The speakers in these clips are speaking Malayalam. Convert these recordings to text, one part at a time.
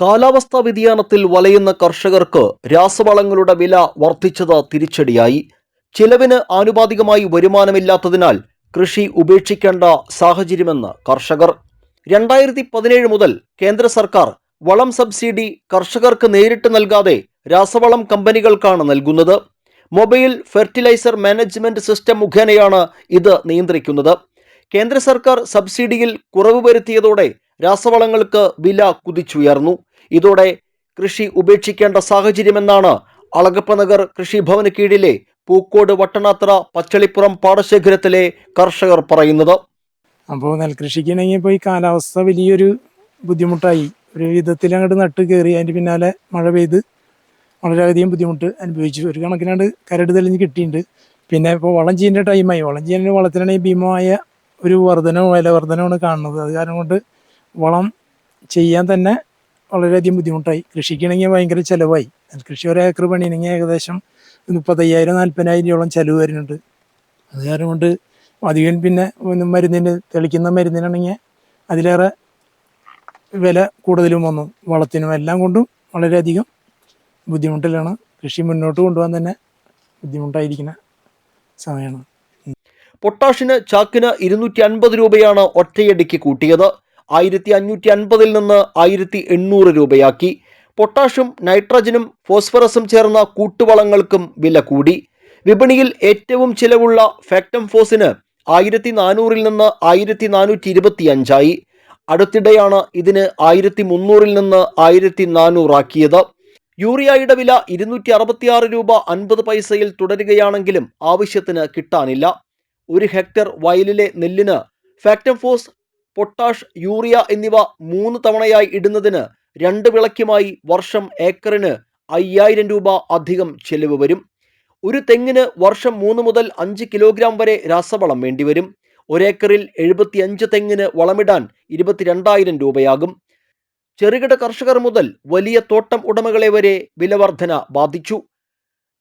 കാലാവസ്ഥാ വ്യതിയാനത്തിൽ വലയുന്ന കർഷകർക്ക് രാസവളങ്ങളുടെ വില വർദ്ധിച്ചത് തിരിച്ചടിയായി. ചിലവിന് ആനുപാതികമായി വരുമാനമില്ലാത്തതിനാൽ കൃഷി ഉപേക്ഷിക്കേണ്ട സാഹചര്യമെന്ന് കർഷകർ. രണ്ടായിരത്തി പതിനേഴ് മുതൽ കേന്ദ്ര സർക്കാർ വളം സബ്സിഡി കർഷകർക്ക് നേരിട്ട് നൽകാതെ രാസവളം കമ്പനികൾക്കാണ് നൽകുന്നത്. മൊബൈൽ ഫെർട്ടിലൈസർ മാനേജ്മെന്റ് സിസ്റ്റം മുഖേനയാണ് ഇത് നിയന്ത്രിക്കുന്നത്. കേന്ദ്ര സർക്കാർ സബ്സിഡിയിൽ കുറവ് വരുത്തിയതോടെ രാസവളങ്ങൾക്ക് വില കുതിച്ചുയർന്നു. ഇതോടെ കൃഷി ഉപേക്ഷിക്കേണ്ട സാഹചര്യമെന്നാണ് അളഗപ്പനഗർ കൃഷിഭവന് കീഴിലെ പൂക്കോട് വട്ടണാത്ര പച്ചളിപ്പുറം പാടശേഖരത്തിലെ കർഷകർ പറയുന്നത്. അപ്പോൾ നെൽകൃഷിക്കാണെങ്കിൽ ഇപ്പോൾ ഈ കാലാവസ്ഥ വലിയൊരു ബുദ്ധിമുട്ടായി. ഒരു വിധത്തിൽ അങ്ങോട്ട് നട്ട് കയറി അതിന്റെ പിന്നാലെ മഴ പെയ്ത് വളരെയധികം ബുദ്ധിമുട്ട് അനുഭവിച്ചു. ഒരു കണക്കിനാണ്ട് കരട് തെളിഞ്ഞ് കിട്ടിയിട്ടുണ്ട്. പിന്നെ ഇപ്പോൾ വളം ചെയ്യേണ്ട ടൈമായി വളം ചെയ്യുന്ന വളത്തിനാണെങ്കിൽ ഭീമമായ ഒരു വർധനവും വില വർധനവുമാണ് കാണുന്നത്. അത് കാരണം കൊണ്ട് വളം ചെയ്യാൻ തന്നെ വളരെയധികം ബുദ്ധിമുട്ടായി. കൃഷിക്കാണെങ്കിൽ ഭയങ്കര ചിലവായി. നെൽകൃഷി ഒരു ഏക്കർ പണിയാണെങ്കിൽ ഏകദേശം മുപ്പത്തയ്യായിരം നാൽപ്പതിനായിരം രൂപയോളം ചിലവ് വരുന്നുണ്ട്. അത് കാരണം കൊണ്ട് അധികം പിന്നെ മരുന്നിന് തെളിക്കുന്ന മരുന്നിനാണെങ്കിൽ അതിലേറെ വില കൂടുതലും വന്നു. വളത്തിനും എല്ലാം കൊണ്ടും വളരെയധികം ബുദ്ധിമുട്ടിലാണ്. കൃഷി മുന്നോട്ട് കൊണ്ടുപോകാൻ തന്നെ ബുദ്ധിമുട്ടായിരിക്കുന്ന സമയമാണ്. പൊട്ടാഷിന് ചാക്കിന് ഇരുന്നൂറ്റി അൻപത് രൂപയാണ് ഒറ്റയടിക്ക് കൂട്ടിയത്. ആയിരത്തി അഞ്ഞൂറ്റി അൻപതിൽ നിന്ന് ആയിരത്തി എണ്ണൂറ് രൂപയാക്കി. പൊട്ടാഷും നൈട്രജനും ഫോസ്ഫറസും ചേർന്ന കൂട്ടുവളങ്ങൾക്കും വില കൂടി. വിപണിയിൽ ഏറ്റവും ചിലവുള്ള ഫാക്ടം ഫോസിന് ആയിരത്തി നാനൂറിൽ നിന്ന് ആയിരത്തി നാനൂറ്റി ഇരുപത്തി അഞ്ചായി അടുത്തിടെയാണ് ഇതിന് ആയിരത്തി മുന്നൂറിൽ നിന്ന് ആയിരത്തി നാനൂറാക്കിയത് യൂറിയയുടെ വില ഇരുന്നൂറ്റി അറുപത്തിയാറ് രൂപ അൻപത് പൈസയിൽ തുടരുകയാണെങ്കിലും ആവശ്യത്തിന് കിട്ടാനില്ല. ഒരു ഹെക്ടർ വയലിലെ നെല്ലിന് ഫാക്ടം ഫോസ് പൊട്ടാഷ് യൂറിയ എന്നിവ മൂന്ന് തവണയായി ഇടുന്നതിന് രണ്ട് വിളയ്ക്കുമായി വർഷം ഏക്കറിന് അയ്യായിരം രൂപ അധികം ചെലവ് വരും. ഒരു തെങ്ങിന് വർഷം മൂന്ന് മുതൽ അഞ്ച് കിലോഗ്രാം വരെ രാസവളം വേണ്ടിവരും ഒരേക്കറിൽ എഴുപത്തിയഞ്ച് തെങ്ങിന് വളമിടാൻ ഇരുപത്തിരണ്ടായിരം രൂപയാകും. ചെറുകിട കർഷകർ മുതൽ വലിയ തോട്ടം ഉടമകളെ വരെ വിലവർധന ബാധിച്ചു.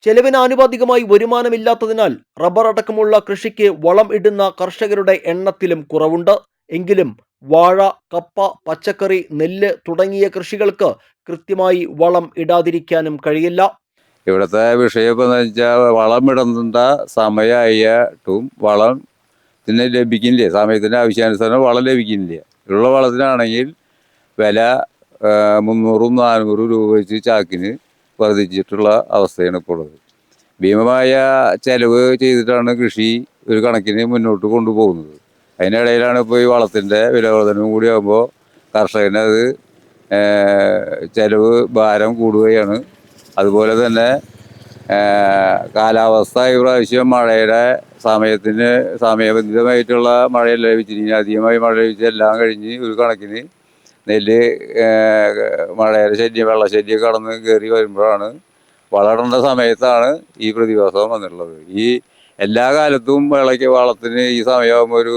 ചെലവിന് ആനുപാതികമായി വരുമാനമില്ലാത്തതിനാൽ റബ്ബർ അടക്കമുള്ള കൃഷിക്ക് വളം ഇടുന്ന കർഷകരുടെ എണ്ണത്തിലും കുറവുണ്ട്. എങ്കിലും വാഴ കപ്പ പച്ചക്കറി നെല്ല് തുടങ്ങിയ കൃഷികൾക്ക് കൃത്യമായി വളം ഇടാതിരിക്കാനും കഴിയില്ല. ഇവിടുത്തെ വിഷയം എന്ന് വെച്ചാൽ വളം ഇടേണ്ട സമയമായിട്ടും വളം ഇതിന് ലഭിക്കുന്നില്ല സമയത്തിന്റെ ആവശ്യാനുസരണം വളം ലഭിക്കുന്നില്ല ഉള്ള വളത്തിനാണെങ്കിൽ വില മുന്നൂറും നാനൂറും രൂപ വെച്ച് ചാക്കിന് വർദ്ധിച്ചിട്ടുള്ള അവസ്ഥയാണ് ഇപ്പോൾ ഉള്ളത്. ഭീമമായ ചെലവ് ചെയ്തിട്ടാണ് കൃഷി ഒരു കണക്കിന് മുന്നോട്ട് കൊണ്ടുപോകുന്നത്. അതിനിടയിലാണ് ഇപ്പോൾ ഈ വളത്തിന്റെ വിലവർധനവും കൂടി ആകുമ്പോൾ കർഷകന് അത് ചെലവ് ഭാരം കൂടുകയാണ്. അതുപോലെ തന്നെ കാലാവസ്ഥ ഈ പ്രാവശ്യം മഴയുടെ സമയത്തിന് സമയബന്ധിതമായിട്ടുള്ള മഴയല്ല ലഭിച്ചിരിക്കുന്നത്. അധികമായി മഴ ലഭിച്ച് എല്ലാം കഴിഞ്ഞ് ഒരു കണക്കിന് നെല്ല് മഴയുടെ ശല്യം വെള്ളശല്യം കടന്ന് കയറി വരുമ്പോഴാണ് വളരേണ്ട സമയത്താണ് ഈ പ്രതിഭാസം വന്നിട്ടുള്ളത്. ഈ എല്ലാ കാലത്തും വിളയ്ക്ക് വളത്തിന് ഈ സമയമാകുമ്പോൾ ഒരു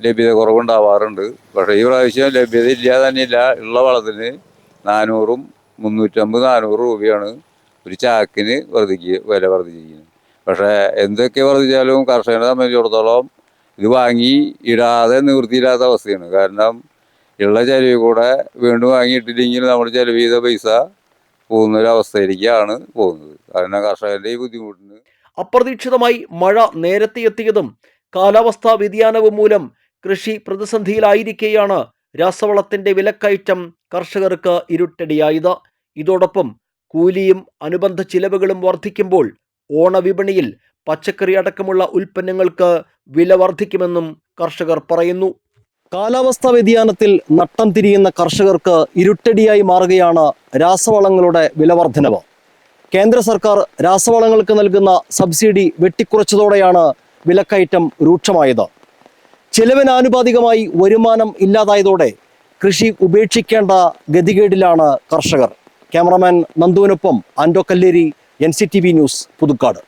ലഭ്യത കുറവുണ്ടാവാറുണ്ട്. പക്ഷേ ഈ പ്രാവശ്യം ലഭ്യത ഇല്ലാതെ തന്നെയില്ല ഉള്ള വളത്തിന് നാനൂറും മുന്നൂറ്റമ്പത് നാനൂറ് രൂപയാണ് ഒരു ചാക്കിന് വർദ്ധിക്കുക വില വർദ്ധിച്ചിരിക്കുന്നത് പക്ഷേ എന്തൊക്കെ വർദ്ധിച്ചാലും കർഷകനെ സംബന്ധിച്ചിടത്തോളം ഇത് വാങ്ങി ഇടാതെ നിവൃത്തിയില്ലാത്ത അവസ്ഥയാണ്. കാരണം ഉള്ള ചെലവ് കൂടെ വീണ്ടും വാങ്ങിയിട്ടില്ലെങ്കിൽ നമ്മൾ ചെലവ് ചെയ്ത പൈസ പോകുന്നൊരവസ്ഥയിലേക്കാണ് പോകുന്നത്. കാരണം കർഷകന്റെ ഈ ബുദ്ധിമുട്ടിന് അപ്രതീക്ഷിതമായി മഴ നേരത്തെ എത്തിയതും കാലാവസ്ഥാ വ്യതിയാനവും മൂലം കൃഷി പ്രതിസന്ധിയിലായിരിക്കെയാണ് രാസവളത്തിന്റെ വിലക്കയറ്റം കർഷകർക്ക് ഇരുട്ടടിയായത്. ഇതോടൊപ്പം കൂലിയും അനുബന്ധ ചിലവുകളും വർദ്ധിക്കുമ്പോൾ ഓണവിപണിയിൽ പച്ചക്കറി അടക്കമുള്ള ഉൽപ്പന്നങ്ങൾക്ക് വില വർദ്ധിക്കുമെന്നും കർഷകർ പറയുന്നു. കാലാവസ്ഥാ വ്യതിയാനത്തിൽ നട്ടം തിരിയുന്ന കർഷകർക്ക് ഇരുട്ടടിയായി മാറുകയാണ് രാസവളങ്ങളുടെ വിലവർദ്ധനവ്. കേന്ദ്ര സർക്കാർ രാസവളങ്ങൾക്ക് നൽകുന്ന സബ്സിഡി വെട്ടിക്കുറച്ചതോടെയാണ് വിലക്കയറ്റം രൂക്ഷമായത്. ചിലവിനാനുപാതികമായി വരുമാനം ഇല്ലാതായതോടെ കൃഷി ഉപേക്ഷിക്കേണ്ട ഗതികേടിലാണ് കർഷകർ. Cameraman നന്ദുവിനൊപ്പം Ando Kalleri N C T V news Puthukkad.